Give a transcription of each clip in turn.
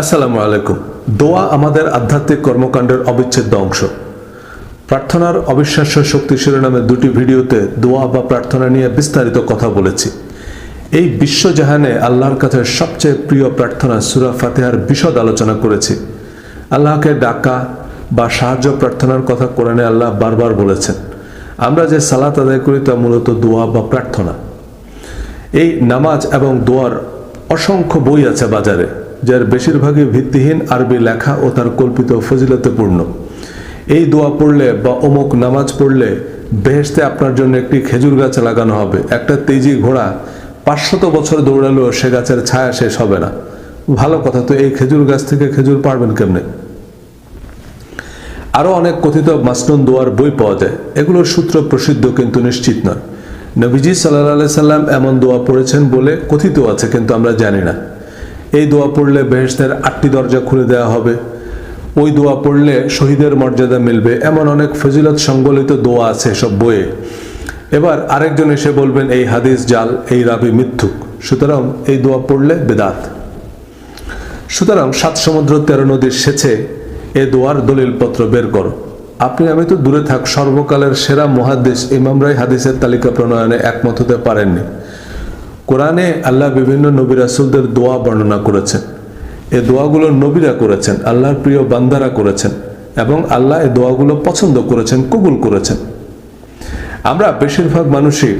আসসালামু আলাইকুম। দোয়া আমাদের আধ্যাত্মিক কর্মকাণ্ডের অবিচ্ছেদ্য অংশ। প্রার্থনার অবিশ্বাস্য শক্তি শিরোনামে দুটি ভিডিওতে দোয়া বা প্রার্থনা নিয়ে বিস্তারিত কথা বলেছি। এই বিশ্বজাহানে আল্লাহর কাছে সবচেয়ে প্রিয় প্রার্থনা সুরা ফাতেহার বিশদ আলোচনা করেছি। আল্লাহকে ডাকা বা সাহায্য প্রার্থনার কথা কোরআনে আল্লাহ বারবার বলেছেন। আমরা যে সালাত আদায় করি তা মূলত দোয়া বা প্রার্থনা। এই নামাজ এবং দোয়ার অসংখ্য বই আছে বাজারে। যার বেশিরভাগই ভিত্তিহীন আরবি লেখা ও তার কল্পিত ফজিলতেপূর্ণ। এই দোয়া পড়লে বা অমুক নামাজ পড়লে বেহেশতে আপনার জন্য একটি খেজুর গাছ লাগানো হবে, একটা তেজি ঘোড়া, পাঁচশত বছর দৌড়ালেও সে গাছের ছায়া শেষ হবে না। ভালো কথা, তো এই খেজুর গাছ থেকে খেজুর পারবেন কেমনে? আরও অনেক কথিত মাসনুন দোয়ার বই পাওয়া যায়। এগুলোর সূত্র প্রসিদ্ধ কিন্তু নিশ্চিত নয়। নবীজি সাল্লাহ সাল্লাম এমন দোয়া পড়েছেন বলে কথিত আছে, কিন্তু আমরা জানি না। এই দোয়া পড়লে বেহেস্তের আটটি দরজা খুলে দেওয়া হবে। ওই দোয়া পড়লে শহীদের মর্যাদা মিলবে। এমন অনেক ফজিলত সংবলিত দোয়া আছে সব বইয়ে। এবার আরেকজন এসে বলবেন, এই হাদিস জাল, এই রাবি মিথ্যুক। সুতরাং এই দোয়া পড়লে বেদাত। সুতরাং সাত সমুদ্র তেরো নদীর সেচে এ দোয়ার দলিলপত্র বের করো। আপনি আমি তো দূরে থাক, সর্বকালের সেরা মহাদেশ ইমামরাই হাদিসের তালিকা প্রণয়নে একমত হতে পারেননি। কোরআনে আল্লাহ বিভিন্ন নবী রাসুলদের দোয়া বর্ণনা করেছেন। এ দোয়াগুলো নবীরা করেছেন, আল্লাহর প্রিয় বান্দারা করেছেন এবং আল্লাহ এ দোয়াগুলো পছন্দ করেছেন, কবুল করেছেন। আমরা বেশিরভাগ মানুষই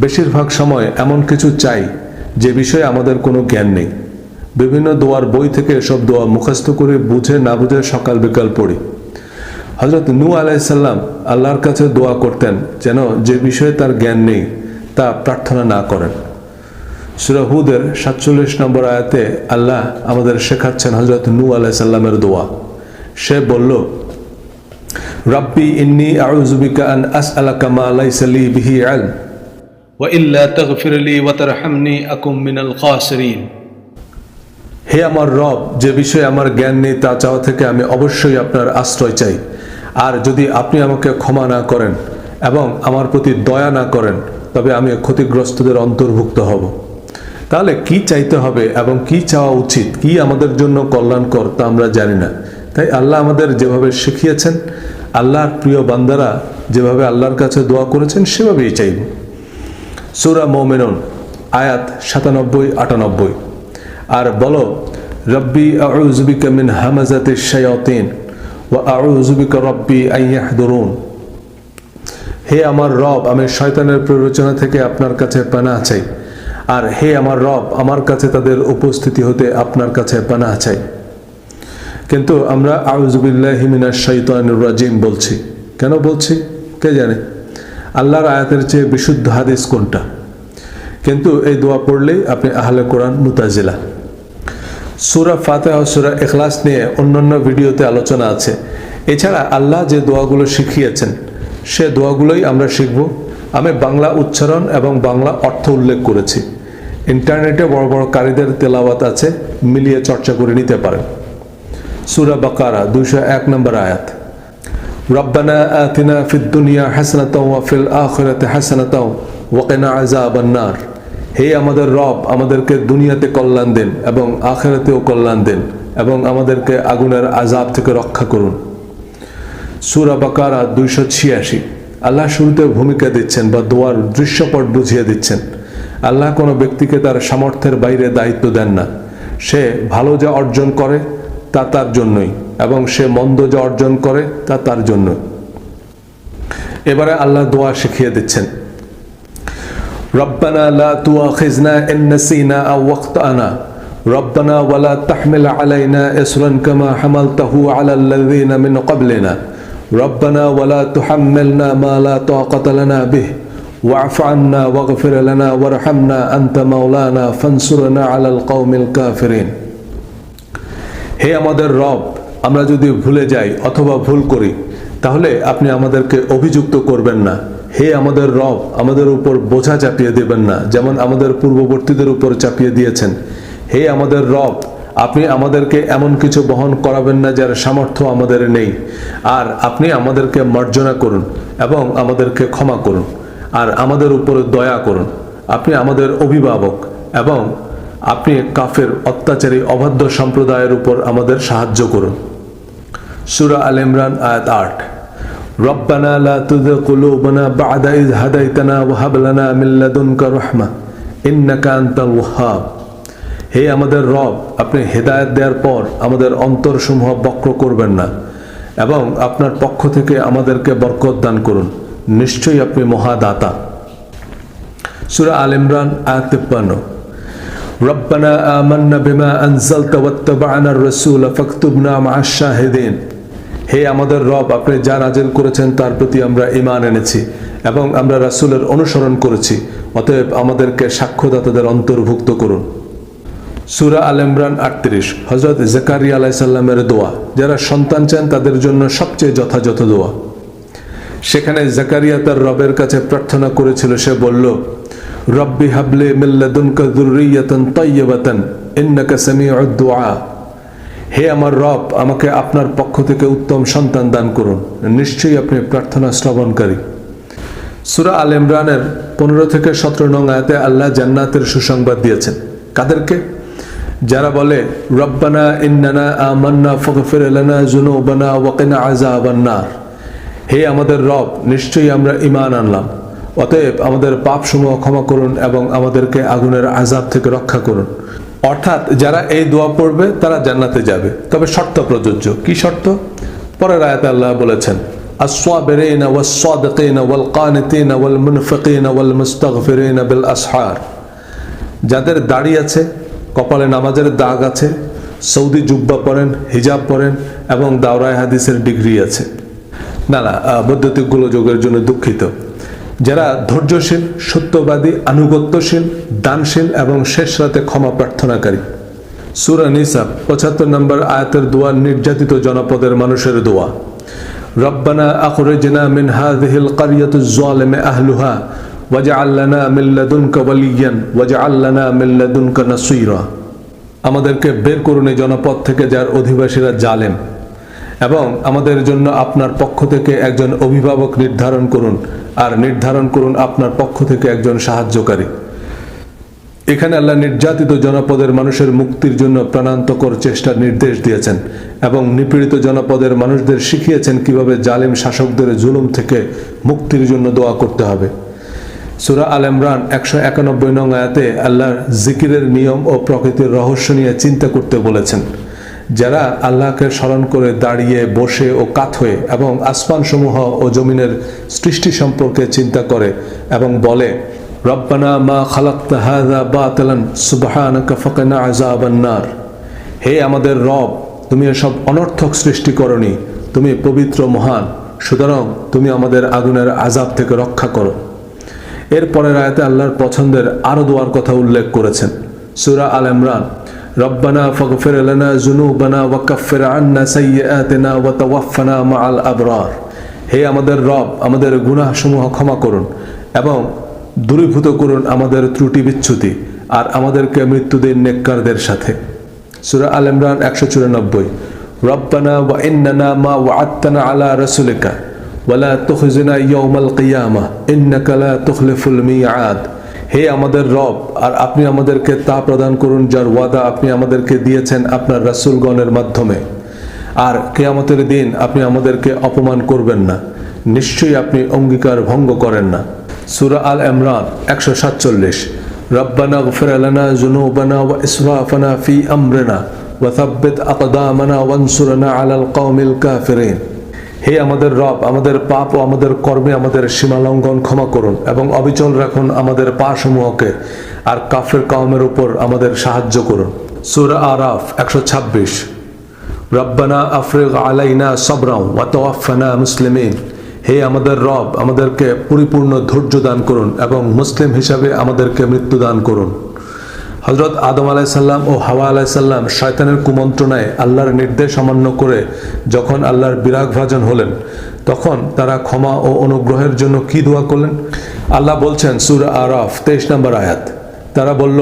বেশিরভাগ সময় এমন কিছু চাই যে বিষয়ে আমাদের কোনো জ্ঞান নেই। বিভিন্ন দোয়ার বই থেকে এসব দোয়া মুখস্থ করে বুঝে না বুঝে সকাল বিকাল পড়ি। হজরত নু আলাইসাল্লাম আল্লাহর কাছে দোয়া করতেন যেন যে বিষয়ে তার জ্ঞান নেই তা প্রার্থনা না করেন। সুরাহুদের সাতচল্লিশ নম্বর আয়াতে আল্লাহ আমাদের শেখাচ্ছেন হজরত নু আলাইসাল্লামের দোয়া। সে বলল, রব্বি ইন্নি আউজুবিকা আন আস আলাকা মা লাইসা লি বিহি ইলম, ওয়া ইল্লা তাগফির লি ওয়া তারহামনি আকুম মিনাল খাসিরিন। হে আমার রব, যে বিষয়ে আমার জ্ঞান নেই তা চাওয়া থেকে আমি অবশ্যই আপনার আশ্রয় চাই। আর যদি আপনি আমাকে ক্ষমা না করেন এবং আমার প্রতি দয়া না করেন, তবে আমি ক্ষতিগ্রস্তদের অন্তর্ভুক্ত হব। তাহলে কি চাইতে হবে এবং কি চাওয়া উচিত? কি আমাদের জন্য কল্যাণকর তা আমরা জানি না। তাই আল্লাহ আমাদের যেভাবে শিখিয়েছেন, আল্লাহর প্রিয় বান্দারা যেভাবে আল্লাহর কাছে দোয়া করেছেন, সেভাবেই চাইব। সুরা মোমেনন, আয়াত সাতানব্বই, আটানব্বই। আর বলো, রব্বি আউজুবিকা মিন হামাজাতি শায়াতিন ওয়া আউজুবিকা রব্বি আইয়াহদুরুন হে আমার রব, আমি শয়তানের প্ররোচনা থেকে আপনার কাছে পানাহ চাই। আর হে আমার রব, আমার কাছে তাদের উপস্থিতি হতে আপনার কাছে পানাহ চাই। কিন্তু আমরা আউজুবিল্লাহ মিনা শৈতানুর রাজিম বলছি। কেন বলছি? কে জানে? আল্লাহর আয়াতের চেয়ে বিশুদ্ধ হাদিস কোনটা? কিন্তু এই দোয়া পড়লেই আপনি আহলে কোরআন মুতাজিলা। সুরা ফাতে ও সুরা এখলাস নিয়ে অন্যান্য ভিডিওতে আলোচনা আছে। এছাড়া আল্লাহ যে দোয়াগুলো শিখিয়েছেন, সে দোয়াগুলোই আমরা শিখব। আমি বাংলা উচ্চারণ এবং বাংলা অর্থ উল্লেখ করেছি। ইন্টারনেটে বড় বড় কারীদের তেলাওয়াত আছে, মিলিয়ে চর্চা করে নিতে পারেন। সুরা বাকারা, দুইশো এক নম্বর আয়াত। রব্বানা আতিনা ফিদ দুনিয়া হাসনাতাও ওয়া ফিল আখিরাতি হাসনাতাও ওয়া কিনা আযাবান নার। হে আমাদের রব, আমাদেরকে দুনিয়াতে কল্যাণ দেন এবং আখেরাতেও কল্যাণ দেন এবং আমাদেরকে আগুনের আজাব থেকে রক্ষা করুন। সুরা বাকারা, দুইশো ছিয়াশি। আল্লাহ শুরুতে ভূমিকা দিচ্ছেন বা দোয়ার দৃশ্যপট বুঝিয়ে দিচ্ছেন। আল্লাহ কোনো ব্যক্তিকে তার সামর্থ্যের বাইরে দায়িত্ব দেন না সে ভালো যা অর্জন করে তা তার জন্যই এবং সে মন্দ যা অর্জন করে তা তার জন্য এবারে আল্লাহ দোয়া শিখিয়ে দিচ্ছেন ربنا لا تؤاخذنا إن نسينا أو أخطأنا ربنا ولا تحمل علينا إصرا كما حملته على الذين من قبلنا ربنا ولا تحملنا ما لا طاقة لنا به واعف عنا واغفر لنا وارحمنا أنت مولانا فانصرنا على القوم الكافرين হে আমাদের রব আমরা যদি ভুলে যাই অথবা ভুল করি তাহলে আপনি আমাদেরকে অভিযুক্ত করবেন না হে আমাদের রব আমাদের উপর বোঝা চাপিয়ে দেবেন না যেমন আমাদের পূর্ববর্তীদের উপর চাপিয়ে দিয়েছেন হে আমাদের রব আপনি আমাদেরকে এমন কিছু বহন করাবেন না যার সামর্থ্য আমাদের নেই আর আপনি আমাদেরকে মার্জনা করুন এবং আমাদেরকে ক্ষমা করুন আর আমাদের উপর দয়া করুন আপনি আমাদের অভিভাবক এবং আপনি কাফের অত্যাচারী অবাধ্য সম্প্রদায়ের উপর আমাদের সাহায্য করুন সুরা আল ইমরান আয়াত আট ربنا لا تزغ قلوبنا بعد إذ هديتنا وهب لنا من لدنك رحمة إنك أنت الوهاب হে আমাদের রব আপনি হেদায়েত দেওয়ার পর আমাদের অন্তরসমূহ বক্র করবেন না এবং আপনার পক্ষ থেকে আমাদেরকে বরকত দান করুন নিশ্চয়ই আপনি মহাদাতা। সুরা আল ইমরান, আয়াত তিপ্পান্ন। রব্বানা আমান্না বিমা আনজালতা ওয়াত্তাবা'না আর-রাসূল ফাকতুবনা হে আমাদের রব, আপনি যা নাজিল করেছেন তার প্রতি আমরা ইমান এনেছি এবং আমরা রাসূলের অনুসরণ করেছি। অতএব আমাদেরকে সাক্ষ্যদাতাদের অন্তর্ভুক্ত করুন। সুরা আল ইমরান, আটত্রিশ। হজরত জাকারিয়া আলাইসাল্লামের দোয়া। যারা সন্তান চান, তাদের জন্য সবচেয়ে যথাযথ দোয়া। সেখানে জাকারিয়া তার রবের কাছে প্রার্থনা করেছিল। সে বলল, রব্বি হাবলে হে আমার রব, আমাকে আপনার পক্ষ থেকে উত্তম সন্তান দান করুন। নিশ্চয়ই আপনি প্রার্থনা শ্রবণকারী। সুরা আল ইমরানের পনেরো থেকে সতেরো নং আয়াতে আল্লাহ জান্নাতের সুসংবাদ দিয়েছেন। কাদেরকে? যারা বলে, রব্বানা ইন্নানা আমান্না ফগফির লানা যুনুবানা ওয়াকিনা আজা নার হে আমাদের রব নিশ্চয়ই আমরা ঈমান আনলাম অতএব আমাদের পাপসমূহ ক্ষমা করুন এবং আমাদেরকে আগুনের আযাব থেকে রক্ষা করুন অর্থাৎ যারা এই দোয়া পড়বে তারা জান্নাতে যাবে তবে শর্ত প্রযোজ্য কি শর্ত পরের আয়াতে আল্লাহ বলেছেন الصابرين والصادقين والقانتين والمنفقين والمستغفرين بالأسحار যাদের দাড়ি আছে কপালে নামাজের দাগ আছে সৌদি জুব্বা পরেন হিজাব পরেন এবং দাওরায় হাদিসের ডিগ্রি আছে না না বৈদ্যুতিক গোলযোগের জন্য দুঃখিত। যারা ধৈর্যশীল, সত্যবাদী, আনুগত্যশীল, দানশীল এবং শেষ রাতে ক্ষমা প্রার্থনাকারী। সুরা নিসা, পঁচাত্তর নম্বর আয়াতের দোয়া, নির্যাতিত জনপদের মানুষের দোয়া। রব্বানা আখরিজনা মিন হাযিহিল কারিয়াতু যালিমে আহলুহা, ওয়াজআল লানা মিন লাদুনকা ওয়ালিয়ান, ওয়াজআল লানা মিন লাদুনকা নাসীরা। আমাদেরকে বের করুন এই জনপদ থেকে যার অধিবাসীরা জালেম। এবং আমাদের জন্য আপনার পক্ষ থেকে একজন অভিভাবক নির্ধারণ করুন, আর নির্ধারণ করুন আপনার পক্ষ থেকে একজন সাহায্যকারী। এখানে আল্লাহ নির্যাতিত জনপদের মানুষের মুক্তির জন্য প্রাণান্তকর চেষ্টার নির্দেশ দিয়েছেন এবং নিপীড়িত জনপদের মানুষদের শিখিয়েছেন কীভাবে জালিম শাসকদের জুলুম থেকে মুক্তির জন্য দোয়া করতে হবে। সুরা আল ইমরান একশো একানব্বই নং আয়াতে আল্লাহর জিকিরের নিয়ম ও প্রকৃতির রহস্য নিয়ে চিন্তা করতে বলেছেন। যারা আল্লাহকে স্মরণ করে দাঁড়িয়ে, বসে ও কাত হয়ে এবং আসমানসমূহ ও জমিনের সৃষ্টি সম্পর্কে চিন্তা করে এবং বলে, রব্বানা মা খালাক্তা হে আমাদের রব, তুমি এসব অনর্থক সৃষ্টি করনি, তুমি পবিত্র মহান, সুতরাং তুমি আমাদের আগুনের আজাব থেকে রক্ষা করো। এরপরের আয়াতে আল্লাহর পছন্দের আরও দোয়ার কথা উল্লেখ করেছেন। সুরা আল ইমরান লানা যুনুবানা ওয়া কাফির আন্না সাইয়্যাতিনা ওয়া তাওয়াফফানা মাআল আবরার। হে আমাদের রব, আমাদের গুনাহসমূহ ক্ষমা করুন এবং দূরীভূত করুন আমাদের ত্রুটি বিচ্যুতি আর আমাদেরকে মৃত্যুদিন নেককারদের সাথে। সূরা আল ইমরান একশো চুরানব্বই। রব্বানা ওয়া ইন্নানা মা ওয়াআদতানা আলা রাসূলিকা। ওয়ালা তুখজিনা ইয়াউমাল কিয়ামা। ইন্নাকা লা তুখলিফুল মিআদ হে আমাদের রব, আর আপনি আমাদেরকে তা প্রদান করুন যার ওয়াদা আপনি আমাদেরকে দিয়েছেন আপনার রাসূলগণের মাধ্যমে। আর কেয়ামতের দিন আপনি আমাদেরকে অপমান করবেন না। নিশ্চয়ই আপনি অঙ্গীকার ভঙ্গ করেন না। সুরা আল ইমরান, একশো সাতচল্লিশ। রব্বানা গফির লানা যুনুবানা ওয়া ইসরাফানা ফি আমরিনা ওয়া আকদামানা ওয়ানসুরনা আলাল কওমিল কাফিরিন। হে আমাদের রব, আমাদের পাপ ও আমাদের কর্মে আমাদের সীমালঙ্ঘন ক্ষমা করুন এবং অবিচল রাখুন আমাদের পা সমূহকে আর কাফের কওমের উপর আমাদের সাহায্য করুন। সূরা আরাফ একশো ছাব্বিশ। রব্বানা আফরিগ আলাইনা সবরাও ওয়া তাওয়াফানা মুসলিমিন। হে আমাদের রব, আমাদেরকে পরিপূর্ণ ধৈর্য দান করুন এবং মুসলিম হিসাবে আমাদেরকে মৃত্যু দান করুন। হজরত আদম আলাইসাল্লাম ও হাওয়া আলাইসাল্লাম শয়তানের কুমন্ত্রণায় আল্লাহর নির্দেশ অমান্য করে যখন আল্লাহর বিরাগ ভাজন হলেন, তখন তারা ক্ষমা ও অনুগ্রহের জন্য কি দোয়া করলেন? আল্লাহ বলছেন, সুরা আরফ, তেইশ নম্বর আয়াত। তারা বলল,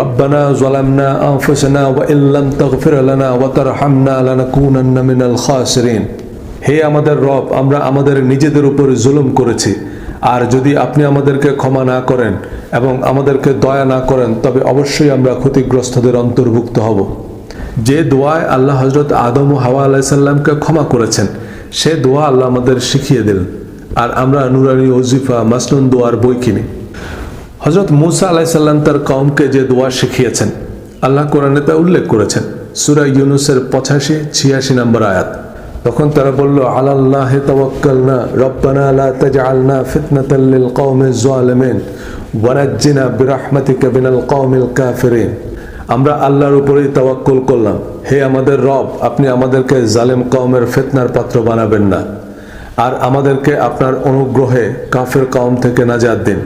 রব্বানা জালামনা আনফুসানা ওয়া ইল্লাম তাগফির লানা ওয়া তারহামনা লানাকুনান্না মিনাল খাসিরিন। হে আমাদের রব, আমরা আমাদের নিজেদের উপর জুলুম করেছি। আর যদি আপনি আমাদেরকে ক্ষমা না করেন এবং আমাদেরকে দয়া না করেন, তবে অবশ্যই আমরা ক্ষতিগ্রস্তদের অন্তর্ভুক্ত হব। যে দোয়ায় আল্লাহ হজরত আদম ও হাওয়া আলাইসাল্লামকে ক্ষমা করেছেন, সে দোয়া আল্লাহ আমাদের শিখিয়ে দিলেন আর আমরা নুরানি ওজিফা, মাসনুন দোয়ার বই কিনি। হজরত মুসা আলাইসাল্লাম তার কওমকে যে দোয়া শিখিয়েছেন, আল্লাহ কোরআনে তা উল্লেখ করেছেন। সুরা ইউনুসের পঁচাশি, ছিয়াশি নম্বর আয়াত। তখন তারা বলল, আলাল্লাহ তাওয়াক্কালনা, রব্বানা লা তাজআলনা ফিতনাতাল লিল কওমিজ জালিমিন ওয়ানাজ্জিনা বিরাহমাতিকা মিনাল কওমিল কাফিরিন। আমরা আল্লাহর উপরেই তাওয়াক্কুল করলাম। হে আমাদের রব, আপনি আমাদেরকে জালেম কওমের ফিতনার পাত্র বানাবেন না। আর আমাদেরকে আপনার অনুগ্রহে কাফের কওম থেকে নাজাত দিন।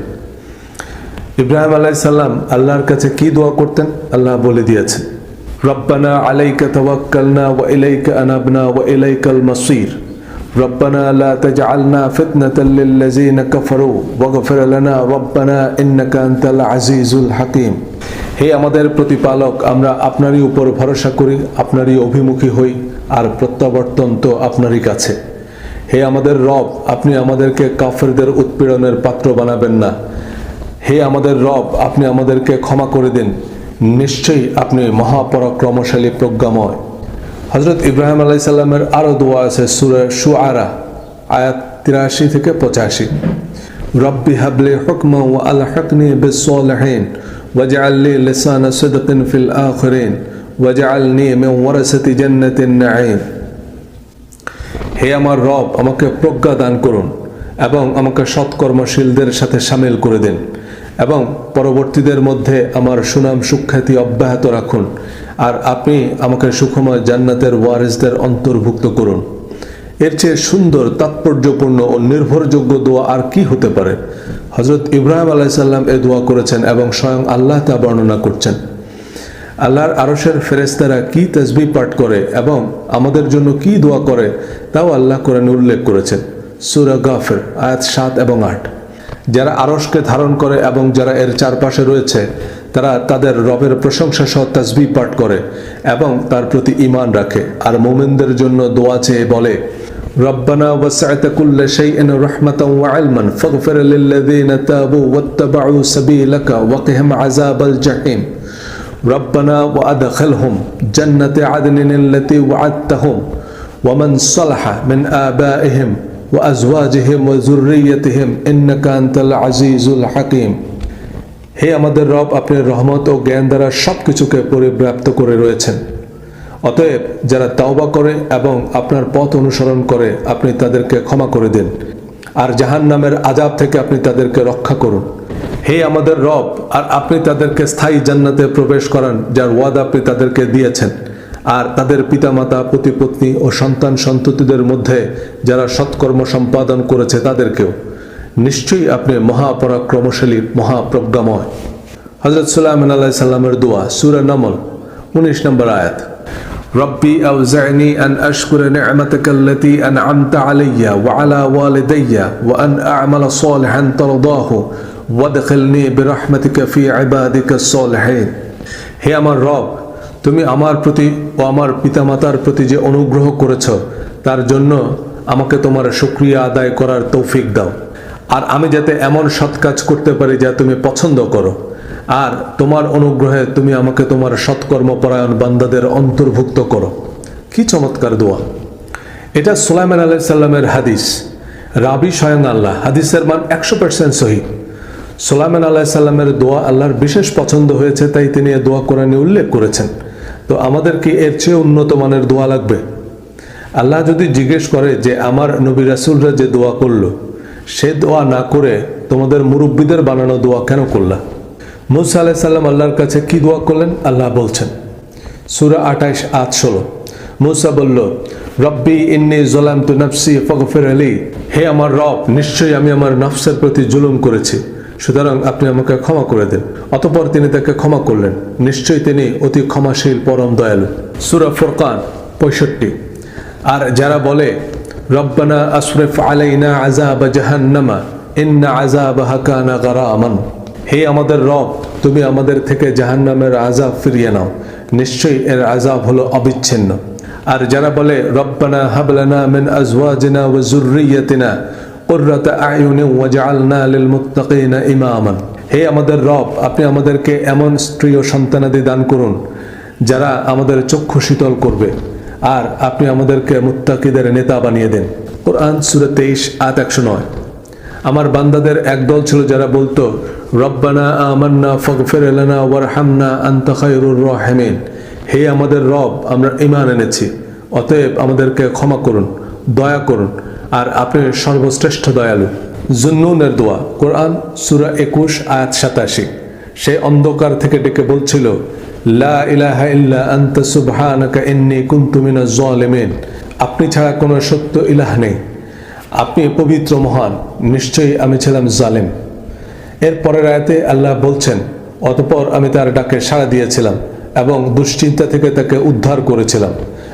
ইব্রাহিম আলাইসাল্লাম আল্লাহর কাছে কি দোয়া করতেন? আল্লাহ বলে দিয়েছেন রব্বানা আলাইকা তাওয়াক্কালনা ওয়া ইলাইকা আনাবনা ওয়া ইলাইকাল মাসির ربنا لا تجعلنا فتنة للذين كفروا واغفر لنا ربنا إنك أنت العزيز الحكيم হে আমাদের প্রতিপালক আমরা আপনারই উপর ভরসা করি আপনারই অভিমুখী হই আর প্রত্যাবর্তন তো আপনারই কাছে হে আমাদের রব আপনি আমাদেরকে কাফেরদের উৎপীড়নের পাত্র বানাবেন না হে আমাদের রব আপনি আমাদেরকে ক্ষমা করে দিন নিশ্চয়ই আপনি মহাপরাক্রমশালী প্রজ্ঞাময়। হজরত ইব্রাহিম আলাই সাল্লামের আরও দোয়া আছে সুরে সুআরা আয়াত তিরাশি থেকে পঁচাশি। রব্বি হাবলি হুকমা ওয়া আল হকনি বিসলিহিন ওয়াজআলনি লিসানা সিদকিন ফিল আখিরিন ওয়াজআলনি মিন ওয়ারাসাতি জান্নাতিন নাঈম। হে আমার রব, আমাকে প্রজ্ঞা দান করুন এবং আমাকে সৎকর্মশীলদের সাথে সামিল করে দিন। এবং পরবর্তীদের মধ্যে আমার সুনাম সুখ্যাতি অব্যাহত রাখুন। আর আপনি আমাকে সুখময় জান্নাতের ওয়ারিসদের অন্তর্ভুক্ত করুন। এর চেয়ে সুন্দর, তাৎপর্যপূর্ণ ও নির্ভরযোগ্য দোয়া আর কি হতে পারে? হজরত ইব্রাহিম আলাইসাল্লাম এ দোয়া করেছেন এবং স্বয়ং আল্লাহ তা বর্ণনা করছেন। আল্লাহর আরশের ফেরেস্তারা কি তসবি পাঠ করে এবং আমাদের জন্য কি দোয়া করে, তাও আল্লাহ কোরআনে উল্লেখ করেছেন। সুরা গাফের, আয়াত সাত এবং আট। যারা আরশকে ধারণ করে এবং যারা এর চারপাশে রয়েছে তারা তাদের রবের প্রশংসা সহ তসবি পাঠ করে এবং তার প্রতি ইমান রাখে আর মোমেনদের জন্য দোয়া চেয়ে বলে ربنا وسعت كل شيء رحمة وعلما فاغفر للذين تابوا واتبعوا سبيلك وقهم عذاب الجحيم ربنا وأدخلهم جنة عدن التي وعدتهم ومن صلح من آبائهم ওয়াজওয়াজহিম ওয়া যুররিয়াতিহিম, ইন্নাকা আনতাল আজিজুল হাকিম। হে আমাদের রব আপনার রহমত ও জ্ঞান দ্বারা সব কিছুকে পরিব্যাপ্ত করে রয়েছেন। অতএব যারা তাওবা করে এবং আপনার পথ অনুসরণ করে, আপনি তাদেরকে ক্ষমা করে দিন। আর জাহান নামের আজাব থেকে আপনি তাদেরকে রক্ষা করুন। হে আমাদের রব, আর আপনি তাদেরকে স্থায়ী জান্নাতে প্রবেশ করান, যার ওয়াদ আপনি তাদেরকে দিয়েছেন। আর তাদের পিতামাতা প্রতিপত্নী ও সন্তান সন্ততিদের মধ্যে যারা সৎকর্ম সম্পাদন করেছে তাদেরকেও। নিশ্চয়ই আপনি মহাপরাক্রমশালী, মহাপ্রজ্ঞাময়। হজরত সুলাইমান আল্লাহ সাল্লামের দোয়া, সুরা নমল, উনিশ নম্বর আয়াত। রব্বি আউজাইনি আন আশকুর নি'মাতাকা আল্লাতী আন'আমতা আলাইয়া ওয়া আলা ওয়ালিদাইয়া ওয়া আন আ'মালা সালিহান তারদাহু ওয়াদখিলনি বিরহমাতিকা ফি ইবাদিকা সলিহিন। হে আমার রব তুমি আমার প্রতি ও আমার পিতামাতার প্রতি যে অনুগ্রহ করেছ, তার জন্য আমাকে তোমার শুক্রিয়া আদায় করার তৌফিক দাও। আর আমি যাতে এমন সৎ কাজ করতে পারি যা তুমি পছন্দ করো। আর তোমার অনুগ্রহে তুমি আমাকে তোমার সৎকর্মপরায়ণ বান্দাদের অন্তর্ভুক্ত করো। কি চমৎকার দোয়া। এটা সুলাইমান আলাহ সাল্লামের হাদিস। রাবি স্বয়ং আল্লাহ। হাদিসের মান একশো পার্সেন্ট সহি। সোলাইমান আল্লাহ সাল্লামের দোয়া আল্লাহর বিশেষ পছন্দ হয়েছে, তাই তিনি এ দোয়া কোরআনে উল্লেখ করেছেন। তো আমাদের কি এর চেয়ে উন্নত মানের দোয়া লাগবে। আল্লাহ যদি জিজ্ঞেস করে যে আমার নবী রাসুলরা যে দোয়া করল, সে দোয়া না করে তোমাদের মুরব্বীদের বানানো দোয়া কেন করলা? মুসা আলাহ সাল্লাম আল্লাহর কাছে কি দোয়া করলেন? আল্লাহ বলছেন, সুরা আঠাইশ আট ষোলো। মুসা বলল, রব্বি ইন্নি জোলাম তু নফসি ফগফির আলী হে আমার রব, নিশ্চয়ই আমি আমার নফসের প্রতি জুলুম করেছি। সুতরাং আপনি আমাকে ক্ষমা করে দেন। অতপর তিনি তাকে ক্ষমা করলেন। নিশ্চয়ই তিনি অতি ক্ষমাশীল, পরম দয়ালু। সুরা ফোরকান, পঁয়ষট্টি। আর যারা বলে, রব্বানা আশরফ আলাইনা আজাব জাহান্নামা, ইন্না আজাব হাকানা গারামান। হে আমাদের রব, তুমি আমাদের থেকে জাহান্নামের আজাব ফিরিয়ে নাও। নিশ্চয়ই এর আজাব হলো অবিচ্ছিন্ন। আর যারা বলে, রব্বানা হাবলানা মিন আজওয়াজিনা ওয়া কুর্রাতা আয়ুনে ওয়াজআলনা লিল মুত্তাকিনা ইমামান। হে আমাদের রব, আপনি আমাদেরকে এমন স্ত্রী ও সন্তানাদি দান করুন, যারা আমাদের চক্ষু শীতল করবে, আর আপনি আমাদেরকে মুত্তাকিদের নেতা বানিয়ে দেন। কোরআন সুরা তেইশ আত একশো নয়। আমার বান্দাদের একদল ছিল যারা বলতো, রব্বানা আমান্না ফগফের এলানা ওয়ারহামনা আন্তখায়রুর রহমেন। হে আমাদের রব, আমরা ইমান এনেছি, অতএব আমাদেরকে ক্ষমা করুন, দয়া করুন। আর আপনি সর্বশ্রেষ্ঠ দয়ালু। জুন্নুনের দোয়া, কোরআন, সুরা একুশ, আয়াত সাতাশি। সে অন্ধকার থেকে ডেকে বলছিল, লা ইলাহা ইল্লা আনতা সুবহানাকা ইন্নী কুনতু মিনাজ জালিমিন। আপনি ছাড়া কোনো সত্য ইলাহ নেই। আপনি পবিত্র মহান, নিশ্চয়ই আমি ছিলাম জালেম। এর পরের আয়াতে আল্লাহ বলছেন, অতপর আমি তার ডাকে সাড়া দিয়েছিলাম এবং দুশ্চিন্তা থেকে তাকে উদ্ধার করেছিলাম।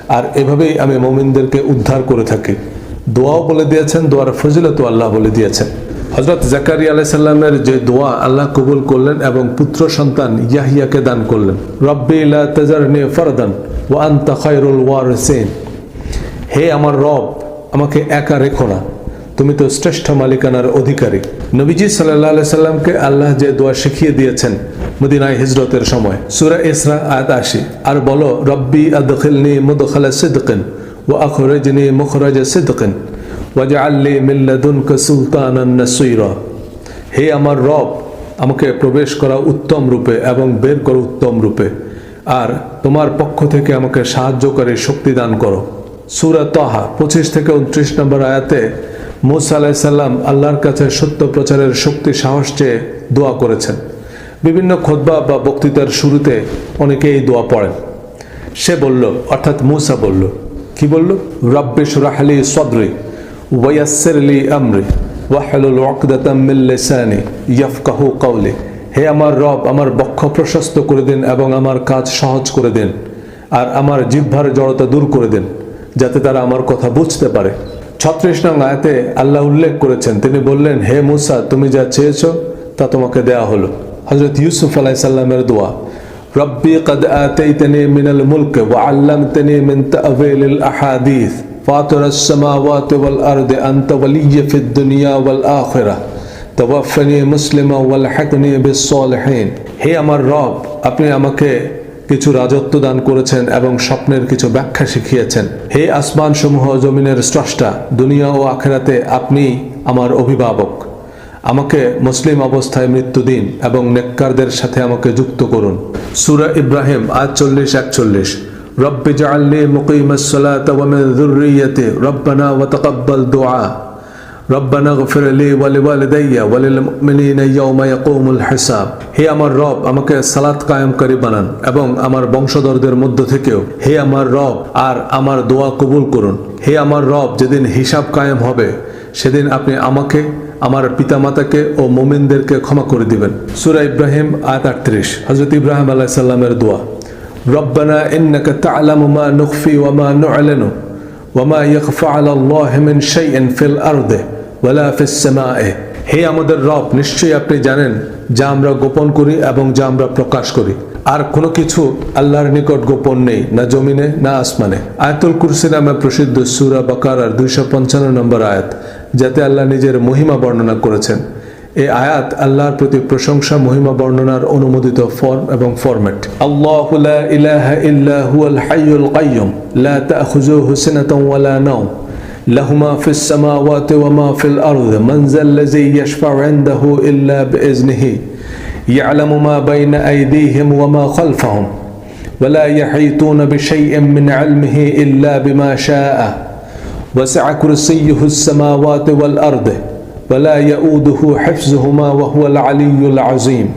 আর এভাবেই আমি মমিনদেরকে উদ্ধার করে থাকি। দোয়াও বলে দিয়েছেন, দোয়ার ফজিলত আল্লাহ বলে দিয়েছেন। হজরত জাকারি আলাইসাল্লামের যে দোয়া আল্লাহ কবুল করলেন এবং পুত্র সন্তান ইয়াহিয়াকে দান করলেন। রব্বি তাজারনি ফরদান ওয়া আনতা খায়রুল ওয়ারিসিন। হে আমার রব, আমাকে একা রেখো না। তুমি তো শ্রেষ্ঠ মালিকানার অধিকারী। নবীজি সাল্লাহ সাল্লামকে আল্লাহ যে দোয়া শিখিয়ে দিয়েছেন মদিনায় হিজরতের সময়, সুরা ইসরা আয়াত আশি। আর বলো, রব্বি আদখিলনি মুদখালা সিদকিন। ও আখরাজনি মুখরাজ সিদকিন ওয়াজআলনি মিন লাদুনকা সুলতানান নাসীরা হে আমার রব, আমাকে প্রবেশ করা উত্তম রূপে এবং বের করো উত্তম রূপে। আর তোমার পক্ষ থেকে আমাকে সাহায্যকারী শক্তি দান করো। সুরা তহা পঁচিশ থেকে উনত্রিশ নম্বর আয়াতে মুসা আলাইসাল্লাম আল্লাহর কাছে সত্য প্রচারের শক্তি, সাহস চেয়ে দোয়া করেছেন। বিভিন্ন খোদবা বা বক্তৃতার শুরুতে অনেকে এই দোয়া পড়েন। সে বলল, অর্থাৎ মুসা বলল কি বলল? রব্বে সুরাহলি সদরি ওয়াসিরলি আমরি, ওয়াহলুল ওয়াকদাতাম মিন লিসানি ইয়াফকাহু কাওলি। হে আমার রব, আমার বক্ষ প্রশস্ত করে দিন এবং আমার কাজ সহজ করে দিন, আর আমার জিহ্বার জড়তা দূর করে দিন, যাতে তারা আমার কথা বুঝতে পারে। ছত্রিশ নং আয়াতে আল্লাহ উল্লেখ করেছেন, তিনি বললেন, হে মুসা, তুমি যা চেয়েছো তা তোমাকে দেয়া হলো। হজরত ইউসুফ আলাই সাল্লামের দোয়া। রব্বি কদ আতাইতানি মিনাল মুলক ওয়া আল্লামতানি মিন তা'ওয়িলিল আহাদিস। ফাতির আস-সামাওয়াতি ওয়াল আরদি আনতা ওয়ালিয়্যি ফিদ দুনিয়া ওয়াল আখিরাহ তাওয়াফফানি মুসলিমা ওয়াল হাকনি বিস সালিহিন হে আমার রব, আপনি আমাকে কিছু রাজত্ব দান করেছেন এবং স্বপ্নের কিছু ব্যাখ্যা শিখিয়েছেন। হে আসমান সমূহ জমিনের স্রষ্টা, দুনিয়া ও আখেরাতে আপনি আমার অভিভাবক। আমাকে মুসলিম অবস্থায় মৃত্যু দিন এবং নেককারদের সাথে আমাকে যুক্ত করুন। সুরা ইব্রাহিম আজ চল্লিশ, একচল্লিশ। রব্বি জাআলনি মুকিমাস সালাতা ওয়া মিন যুররিয়্যাতি রব্বানা ওয়া তাকাব্বাল দুআ। রব্বানা গফির লি ওয়া লিওয়ালিদাইয়া ওয়া লিল মুমিনিনা ইয়াওমা ইয়াকুমুল হিসাব। হে আমার রব, আমাকে সালাত কায়েমকারী বানান এবং আমার বংশধরদের মধ্য থেকেও। হে আমার রব, আর আমার দোয়া কবুল করুন। হে আমার রব, যেদিন হিসাব কায়েম হবে সেদিন আপনি আমাকে, আমার পিতামাতাকে ও মোমিনদেরকে ক্ষমা করে দিবেন। সূরা ইব্রাহিম, আয়াত আটত্রিশ। হযরত ইব্রাহিম আলাইহিস সালামের দোয়া। রব্বানা ইন্নাকা তা'লামু মা নুখফি ওয়া মা নু'লিনু ওয়ামা ইয়াখফা আলা আল্লাহ মিন শাইইন ফিল আরদি ওয়ালা ফিস সামায়ে হে আমাদের রব, নিশ্চয়ই আপনি জানেন যা আমরা গোপন করি এবং যা আমরা প্রকাশ করি। আর কোনো কিছু আল্লাহর নিকট গোপন নেই না জমিনে না আসমানে আয়াতুল কুরসি নামে প্রসিদ্ধ সূরা বাকারার দুইশো পঞ্চান্ন নম্বর আয়াত যাতে আল্লাহ নিজের মহিমা বর্ণনা করেছেন এই আয়াত আল্লাহর প্রতি প্রশংসা মহিমা বর্ণনার অনুমোদিত ফর্ম এবং ফরম্যাট আল্লাহ লা ইলাহা ইল্লা হুয়াল হাইয়ুল কাইয়ুম লা তাখুযুহু সিনাতুন ওয়ালা নাওম له ما في السماوات وما في الأرض من ذا الذي يشفع عنده إلا بإذنه يعلم ما بين أيديهم وما خلفهم ولا يحيطون بشيء من علمه إلا بما شاء وسع كرسيه السماوات والأرض ولا يؤوده حفظهما وهو العلي العظيم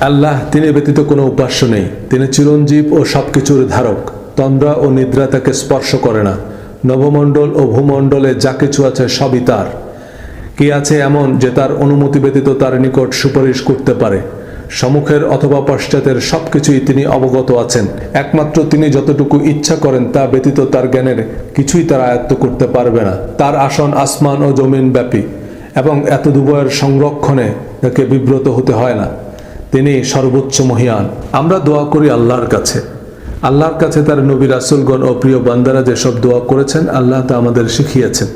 আল্লাহ তিনি ব্যতীত কোনো উপাস্য নেই তিনি চিরঞ্জীব ও সবকিছুর ধারক তন্দ্রা ও নিদ্রা তাকে স্পর্শ করে না নবমণ্ডল ও ভূমণ্ডলে যা কিছু আছে সবই তার কি আছে এমন যে তার অনুমতি ব্যতীত তার নিকট সুপারিশ করতে পারে সম্মুখের অথবা পশ্চাতের সবকিছুই তিনি অবগত আছেন। একমাত্র তিনি যতটুকু ইচ্ছা করেন তা ব্যতীত তার জ্ঞানের কিছুই তার আয়ত্ত করতে পারবে না। তার আসন আসমান ও জমিন ব্যাপী এবং এত দুবয়ের সংরক্ষণে তাকে বিব্রত হতে হয় না। তিনি সর্বোচ্চ মহিয়ান। আমরা দোয়া করি আল্লাহর কাছে। আল্লাহর কাছে তার নবী রাসুলগণ ও প্রিয় বান্দারা যেসব দোয়া করেছেন, আল্লাহ তা আমাদের শিখিয়েছেন।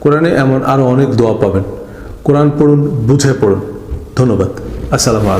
কোরআনে এমন আরও অনেক দোয়া পাবেন। কোরআন পড়ুন, বুঝে পড়ুন। ধন্যবাদ। আসসালামু আলাইকুম।